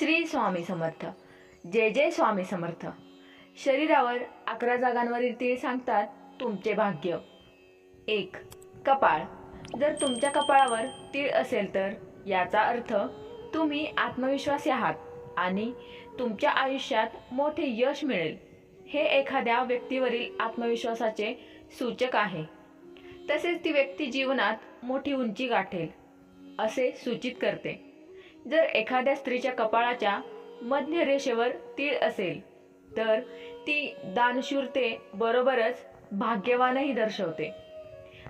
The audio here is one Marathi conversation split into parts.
श्री स्वामी समर्थ. जय जय स्वामी समर्थ. शरीरावर अकरा जागांवरील तीळ सांगतात तुमचे भाग्य. एक कपाळ. जर तुमच्या कपाळावर तीळ असेल तर याचा अर्थ तुम्ही आत्मविश्वासी आहात आणि तुमच्या आयुष्यात मोठे यश मिळेल. हे एखाद्या व्यक्तीवरील आत्मविश्वासाचे सूचक आहे. तसेच ती व्यक्ती जीवनात मोठी उंची गाठेल असे सूचित करते. जर एखाद्या स्त्रीच्या कपाळाच्या मध्य रेषेवर तीळ असेल तर ती दानशूरते बरोबरच भाग्यवानही दर्शवते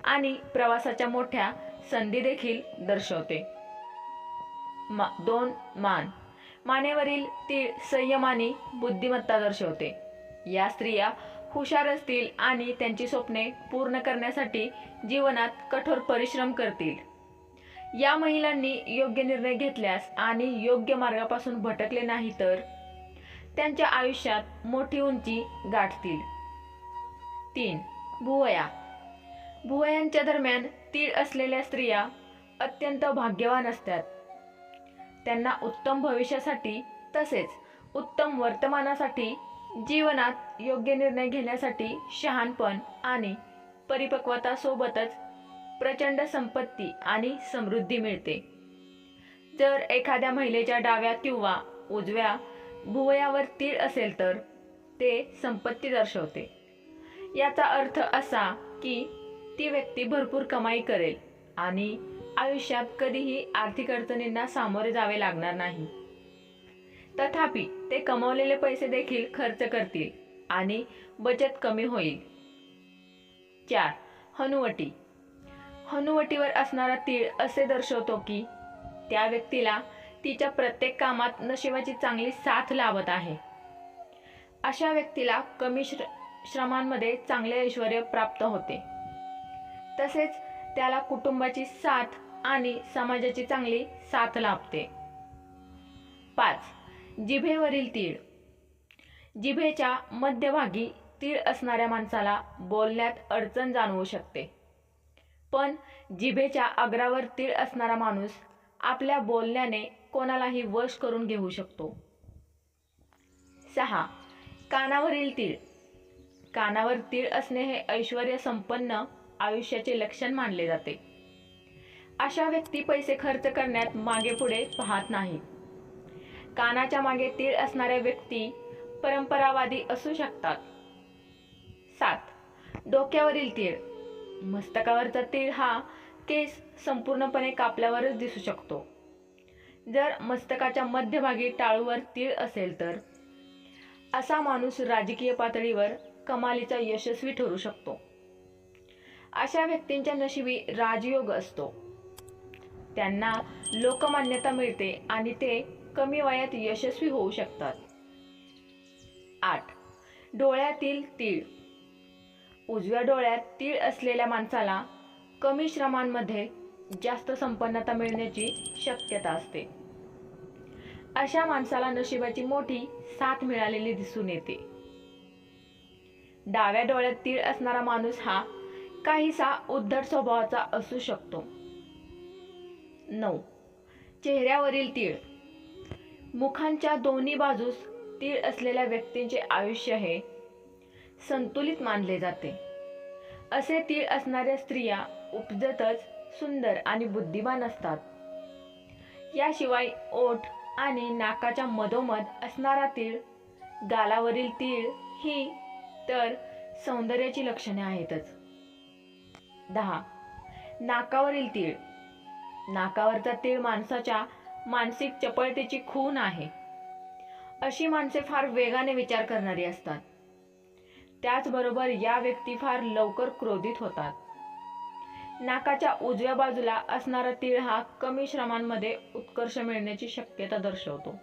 आणि प्रवासाच्या मोठ्या संधी देखील दर्शवते. मा दोन मान. मानेवरील तीळ संयमानी बुद्धिमत्ता दर्शवते. या स्त्रिया हुशार असतील आणि त्यांची स्वप्ने पूर्ण करण्यासाठी जीवनात कठोर परिश्रम करतील. या महिलांनी योग्य निर्णय घेतल्यास आणि योग्य मार्गापासून भटकले नाही तर त्यांच्या आयुष्यात मोठी उंची गाठतील. तीन भुवया भुवयांच्या दरम्यान तीळ असलेल्या स्त्रिया अत्यंत भाग्यवान असतात. त्यांना उत्तम भविष्यासाठी तसेच उत्तम वर्तमानासाठी जीवनात योग्य निर्णय घेण्यासाठी शहाणपण आणि परिपक्वता सोबतच प्रचंड संपत्ती आणि समृद्धी मिळते. जर एखाद्या महिलेच्या डाव्या किंवा उजव्या भुवयावर तीळ असेल तर ते संपत्ती दर्शवते. याचा अर्थ असा की ती व्यक्ती भरपूर कमाई करेल आणि आयुष्यात कधीही आर्थिक अडचणींना सामोरे जावे लागणार नाही. तथापि ते कमवलेले पैसे देखील खर्च करतील आणि बचत कमी होईल. चार हनुवटी. हनुवटीवर असणारा तीळ असे दर्शवतो की त्या व्यक्तीला तिच्या प्रत्येक कामात नशिबाची चांगली साथ लाभत आहे. अशा व्यक्तीला कमी श्र श्रमांमध्ये चांगले ऐश्वर प्राप्त होते. तसेच त्याला कुटुंबाची साथ आणि समाजाची चांगली साथ लाभते. पाच जिभेवरील तीळ. जिभेच्या मध्यभागी तीळ असणाऱ्या माणसाला बोलण्यात अडचण जाणवू शकते. पण जिभेच्या अग्रावर तीळ असणारा माणूस आपल्या बोलण्याने कोणालाही वश करून घेऊ शकतो. सहा. कानावरील तीळ. कानावर तीळ असणे हे ऐश्वर संपन्न आयुष्याचे लक्षण मानले जाते. अशा व्यक्ती पैसे खर्च करण्यात मागे पुढे पाहत नाही. कानाच्या मागे तीळ असणाऱ्या व्यक्ती परंपरावादी असू शकतात. सात. डोक्यावरील तीळ. मस्तकावरचा तीळ हा केस संपूर्णपणे कापल्यावरच दिसू शकतो. जर मस्तकाच्या मध्यभागी टाळूवर तीळ असेल तर? असा माणूस राजकीय पातळीवर कमालीचा यशस्वी ठरू शकतो. अशा व्यक्तींच्या नशिबी राजयोग असतो. त्यांना लोकमान्यता मिळते आणि ते कमी वयात यशस्वी होऊ शकतात. आठ. डोळ्यातील तीळ. उजव्या डोळ्यात तीळ असलेल्या माणसाला कमी श्रमांमध्ये जास्त संपन्नता मिळण्याची शक्यता असते. अशा माणसाला नशिबाची मोठी साथ मिळालेली दिसून येते. डाव्या डोळ्यात तीळ असणारा माणूस हा काहीसा उद्धट स्वभावाचा असू शकतो. नऊ. चेहऱ्यावरील तीळ. मुखांच्या दोन्ही बाजूस तीळ असलेल्या व्यक्तींचे आयुष्य हे संतुलित मानले जाते. असे तीळ असणाऱ्या स्त्रिया उपजतच सुंदर आणि बुद्धिमान असतात. याशिवाय ओठ आणि नाकाच्या मधोमध असणारा तीळ गालावरील तीळ ही तर सौंदर्याची लक्षणे आहेतच. दहा. नाकावरील तीळ. नाकावरचा तीळ माणसाच्या मानसिक चपळतेची खून आहे. अशी माणसे फार वेगाने विचार करणारी असतात. त्याचबरोबर या व्यक्ती फार लवकर क्रोधित होतात. नाकाच्या उजव्या बाजूला असणारा तीळ हा कमी श्रमांमध्ये उत्कर्ष मिळण्याची शक्यता दर्शवतो.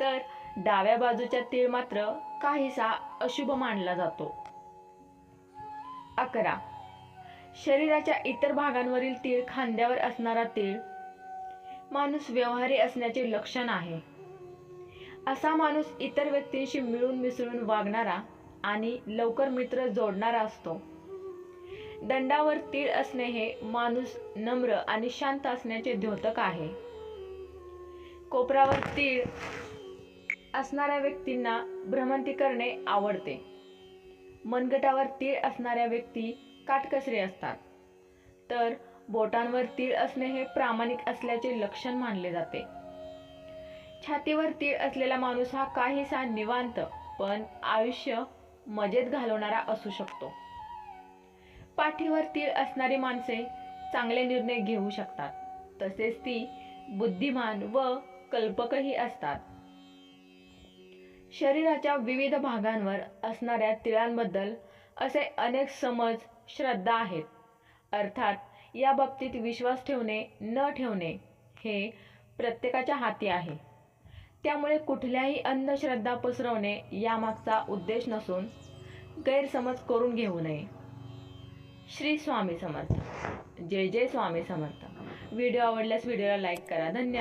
तर डाव्या बाजूच्या तीळ मात्र काहीसा अशुभ मानला जातो. अकरा. शरीराच्या इतर भागांवरील तीळ खांद्यावर असणारा तीळ माणूस व्यवहारी असण्याचे लक्षण आहे. असा माणूस इतर व्यक्तींशी मिळून मिसळून वागणारा आणि लवकर मित्र जोडणारा असतो. दंडावर तीळ असणे हे माणूस नम्र आणि शांत असण्याचे द्योतक आहे. कोपरावर तीळ असणाऱ्या व्यक्तींना भ्रमंती करणे आवडते. मनगटावर तीळ असणाऱ्या व्यक्ती काटकसरी असतात. तर बोटांवर तीळ असणे हे प्रामाणिक असल्याचे लक्षण मानले जाते. छातीवर तीळ असलेला माणूस हा काहीसा निवांत पण आयुष्य मजेत घालवणारा असू शकतो. पाठीवर तीळ असणारी माणसे चांगले निर्णय घेऊ शकतात. तसेच ती बुद्धिमान व कल्पकही असतात. शरीराच्या विविध भागांवर असणाऱ्या तिळांबद्दल असे अनेक समज श्रद्धा आहेत. अर्थात या बाबतीत विश्वास ठेवणे न ठेवणे हे प्रत्येकाच्या हाती आहे. त्यामुळे कुठल्याही अंधश्रद्धा पसरवणे यामागचा उद्देश नसून गैरसमज करून घेऊ नये. श्री स्वामी समर्थ. जय जय स्वामी समर्थ. व्हिडिओ आवडल्यास व्हिडिओला लाईक करा. धन्यवाद.